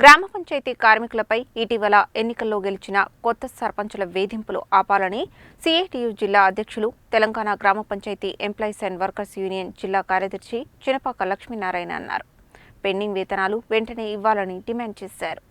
గ్రామ పంచాయతీ కార్మికులపై ఇటీవల ఎన్నికల్లో గెలిచిన కొత్త సర్పంచుల వేధింపులు ఆపాలని సిఐటియు జిల్లా అధ్యక్షులు తెలంగాణ గ్రామ panchayat employees and workers union జిల్లా కార్యదర్శి చినపాక లక్ష్మీనారాయణ అన్నారు. పెండింగ్ వేతనాలు వెంటనే ఇవ్వాలని డిమాండ్ చేశారు.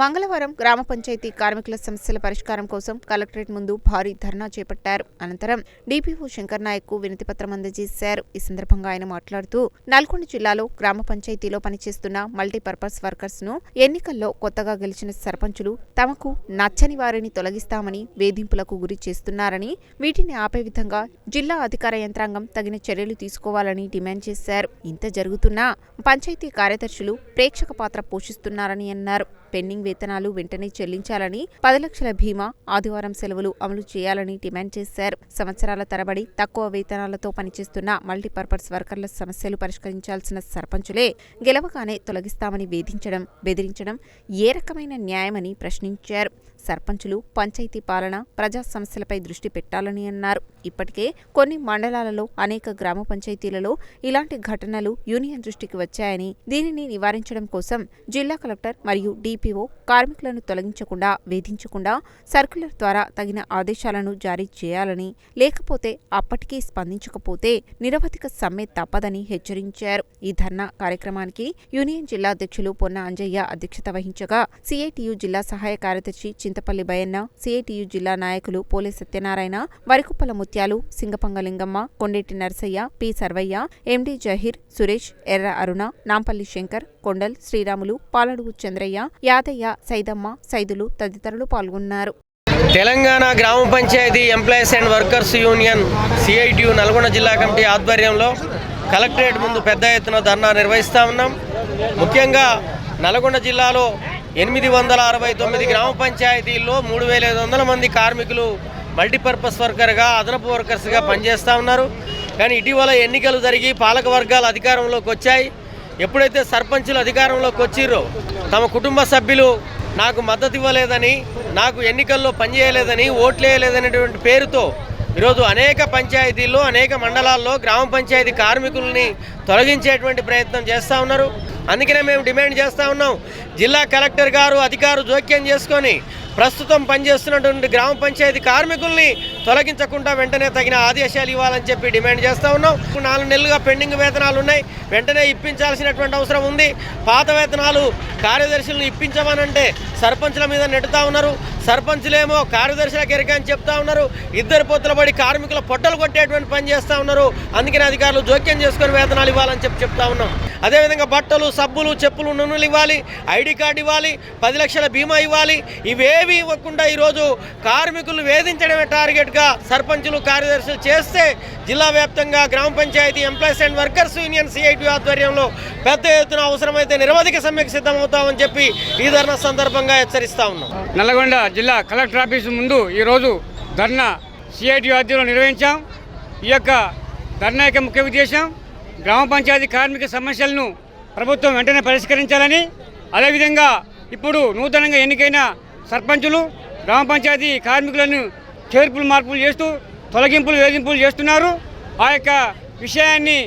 మంగళవారం గ్రామ పంచాయతీ కార్మికుల సమస్యల పరిష్కారం కోసం కలెక్టరేట్ ముందు భారీ ధర్నా చేపట్టారు. అనంతరం డిపిఓ శంకర్ నాయక్కు వినతిపత్రం అందజేశారు. ఈ సందర్భంగా ఆయన మాట్లాడుతూ నల్గొండ జిల్లాలో గ్రామ పంచాయతీలో పనిచేస్తున్న మల్టీపర్పస్ వర్కర్స్ను ఎన్నికల్లో కొత్తగా గెలిచిన సర్పంచులు తమకు నచ్చని వారిని తొలగిస్తామని వేధింపులకు గురి చేస్తున్నారని వీటిని ఆపే విధంగా జిల్లా అధికార యంత్రాంగం తగిన చర్యలు తీసుకోవాలని డిమాండ్ చేశారు. ఇంత జరుగుతున్నా పంచాయతీ కార్యదర్శులు ప్రేక్షక పాత్ర పోషిస్తున్నారని అన్నారు. పెండింగ్ వేతనాలు వెంటనే చెల్లించాలని పది లక్షల బీమా ఆదివారం సెలవులు అమలు చేయాలని డిమాండ్ చేశారు. సంవత్సరాల తరబడి తక్కువ వేతనాలతో పనిచేస్తున్న మల్టీపర్పస్ వర్కర్ల సమస్యలు పరిష్కరించాల్సిన సర్పంచులే గెలవగానే తొలగిస్తామని వేధించడం బెదిరించడం ఏ రకమైన న్యాయమని ప్రశ్నించారు. సర్పంచులు పంచాయతీ పాలన ప్రజా సమస్యలపై దృష్టి పెట్టాలని అన్నారు. ఇప్పటికే కొన్ని మండలాలలో అనేక గ్రామ పంచాయతీలలో ఇలాంటి ఘటనలు యూనియన్ దృష్టికి వచ్చాయని దీనిని నివారించడం కోసం జిల్లా కలెక్టర్ మరియు డిపిఓ కార్మికులను తొలగించకుండా వేధించకుండా సర్క్యులర్ ద్వారా తగిన ఆదేశాలను జారీ చేయాలని లేకపోతే అప్పటికీ స్పందించకపోతే నిరవధిక సమ్మె తప్పదని హెచ్చరించారు. ఈ ధర్నా కార్యక్రమానికి యూనియన్ జిల్లా అధ్యక్షులు పొన్న అంజయ్య అధ్యక్షత వహించగా సిఐటియు జిల్లా సహాయ కార్యదర్శి చింతపల్లి బయన్న సిఐటియు జిల్లా నాయకులు పోలే సత్యనారాయణ వరికుప్పల ముత్యాలు సింగపంగలింగమ్మ కొండేటి నరసయ్య పి సర్వయ్య ఎండి జహీర్ సురేష్ ఎర్ర అరుణ నాంపల్లి శంకర్ కొండల్ శ్రీరాములు పాలడుగు చంద్రయ్య యాదయ్య సైదమ్మ సైదులు తదితరులు పాల్గొన్నారు. తెలంగాణ గ్రామ panchayat employees and workers union CITU Nalgonda జిల్లా కమిటీ ఆధ్వర్యంలో కలెక్టరేట్ ముందు పెద్ద ఎత్తున ధర్నా నిర్వహిస్తూ ఉన్నాం. ముఖ్యంగా నల్గొండ జిల్లాలో ఎనిమిది వందల అరవై తొమ్మిది గ్రామ పంచాయతీల్లో మూడు వేల ఐదు వందల మంది కార్మికులు మల్టీపర్పస్ వర్కర్గా అదనపు వర్కర్స్గా పనిచేస్తూ ఉన్నారు. కానీ ఇటీవల ఎన్నికలు జరిగి పాలక వర్గాలు అధికారంలోకి వచ్చాయి. ఎప్పుడైతే సర్పంచులు అధికారంలోకి వచ్చిర్రో తమ కుటుంబ సభ్యులు నాకు మద్దతు ఇవ్వలేదని నాకు ఎన్నికల్లో పనిచేయలేదని ఓట్లేయలేదనేటువంటి పేరుతో ఈరోజు అనేక పంచాయతీల్లో అనేక మండలాల్లో గ్రామ పంచాయతీ కార్మికుల్ని తొలగించేటువంటి ప్రయత్నం చేస్తూ ఉన్నారు. అందుకనే మేము డిమాండ్ చేస్తూ ఉన్నాం. జిల్లా కలెక్టర్ గారు అధికారు జోక్యం చేసుకొని ప్రస్తుతం పనిచేస్తున్నటువంటి గ్రామ పంచాయతీ కార్మికుల్ని తొలగించకుండా వెంటనే తగిన ఆదేశాలు ఇవ్వాలని చెప్పి డిమాండ్ చేస్తూ ఉన్నాం. నాలుగు నెలలుగా పెండింగ్ వేతనాలు ఉన్నాయి. వెంటనే ఇప్పించాల్సినటువంటి అవసరం ఉంది. పాత వేతనాలు కార్యదర్శులను ఇప్పించమనంటే సర్పంచుల మీద నెట్టుతా ఉన్నారు. సర్పంచులేమో కార్యదర్శులకు ఎరిక చెప్తా ఉన్నారు. ఇద్దరు పొత్తుల పడి కార్మికుల పొట్టలు కొట్టేటువంటి పని చేస్తూ ఉన్నారు. అందుకని అధికారులు జోక్యం చేసుకొని వేతనాలు ఇవ్వాలని చెప్పి చెప్తా ఉన్నాం. అదేవిధంగా బట్టలు సబ్బులు చెప్పులు నూనెలు ఇవ్వాలి ఐడి కార్డు ఇవ్వాలి పది లక్షల బీమా ఇవ్వాలి. ఇవేవి ఇవ్వకుండా ఈరోజు కార్మికులు వేధించడమే టార్గెట్గా సర్పంచులు కార్యదర్శులు చేస్తే జిల్లా వ్యాప్తంగా గ్రామ panchayat employees and workers union CIT ఆధ్వర్యంలో పెద్ద ఎత్తున అవసరమైతే నిరవధిక సమ్మెకు సిద్ధమవుతామని చెప్పి ఈ ధర్నా సందర్భంగా హెచ్చరిస్తా ఉన్నాం. నల్లగొండ జిల్లా కలెక్టర్ ఆఫీసు ముందు ఈరోజు ధర్నా సిఐటి ఆధ్వర్యంలో నిర్వహించాం. ఈ యొక్క ధర్నా యొక్క ముఖ్య ఉద్దేశం గ్రామ పంచాయతీ కార్మిక సమస్యలను ప్రభుత్వం వెంటనే పరిష్కరించాలని అదేవిధంగా ఇప్పుడు నూతనంగా ఎన్నికైన సర్పంచులు గ్రామ పంచాయతీ కార్మికులను చేర్పులు మార్పులు చేస్తూ తొలగింపులు వేధింపులు చేస్తున్నారు. ఆ యొక్క విషయాన్ని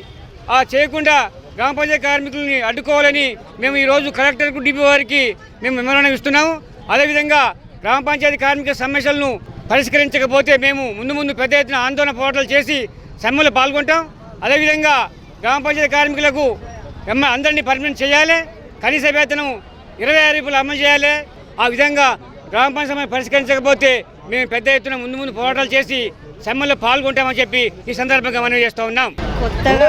ఆ చేయకుండా గ్రామ పంచాయతీ కార్మికులని అడ్డుకోవాలని మేము ఈరోజు కలెక్టర్కు డిపి వారికి మేము విమరణ ఇస్తున్నాము. అదేవిధంగా గ్రామ పంచాయతీ కార్మిక సమస్యలను పరిష్కరించకపోతే మేము ముందు ముందు పెద్ద ఎత్తున ఆందోళన పోరాటాలు చేసి సమ్మెలో పాల్గొంటాం. అదేవిధంగా గ్రామ పంచాయతీ కార్మికులకు ఎమ్మ అందరినీ పర్మనెంట్ చేయాలి. కనీస వేతనం ఇరవై ఆరు రూపాయలు అమలు చేయాలి. ఆ విధంగా గ్రామ పంచాయతీ పరిష్కరించకపోతే మేము పెద్ద ఎత్తున ముందు ముందు పోరాటాలు చేసి సమ్మెలో పాల్గొంటామని చెప్పి ఈ సందర్భంగా మనవి చేస్తూ ఉన్నాం. కొత్తగా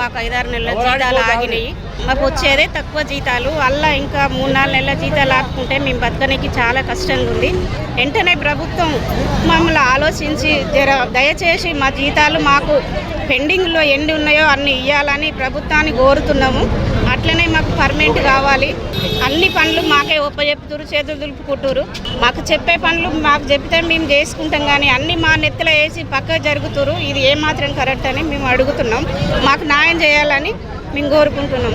మాకు ఐదారు నెలల జీతాలు ఆగినాయి. మాకు వచ్చేదే తక్కువ జీతాలు. అలా ఇంకా మూడు నాలుగు నెలల జీతాలు ఆపుకుంటే మేము బతకడానికి చాలా కష్టంగా ఉంది. వెంటనే ప్రభుత్వం మమ్మల్ని ఆలోచించి జర దయచేసి మా జీతాలు మాకు పెండింగ్లో ఎండి ఉన్నాయో అన్ని ఇవ్వాలని ప్రభుత్వాన్ని కోరుతున్నాము. అట్లనే మాకు పర్మనెంట్ కావాలి. అన్ని పనులు మాకే ఒప్పచెప్తురు చేతులు దులుపుకుంటురు మాకు చెప్పే పనులు మాకు చెప్తే మేము చేసుకుంటాం కానీ అన్ని మా నెత్తిలో వేసి పక్క జరుగుతురు ఇది ఏమాత్రం కరెక్ట్ అని మేము అడుగుతున్నాం. మాకు న్యాయం చేయాలని మేము కోరుకుంటున్నాం.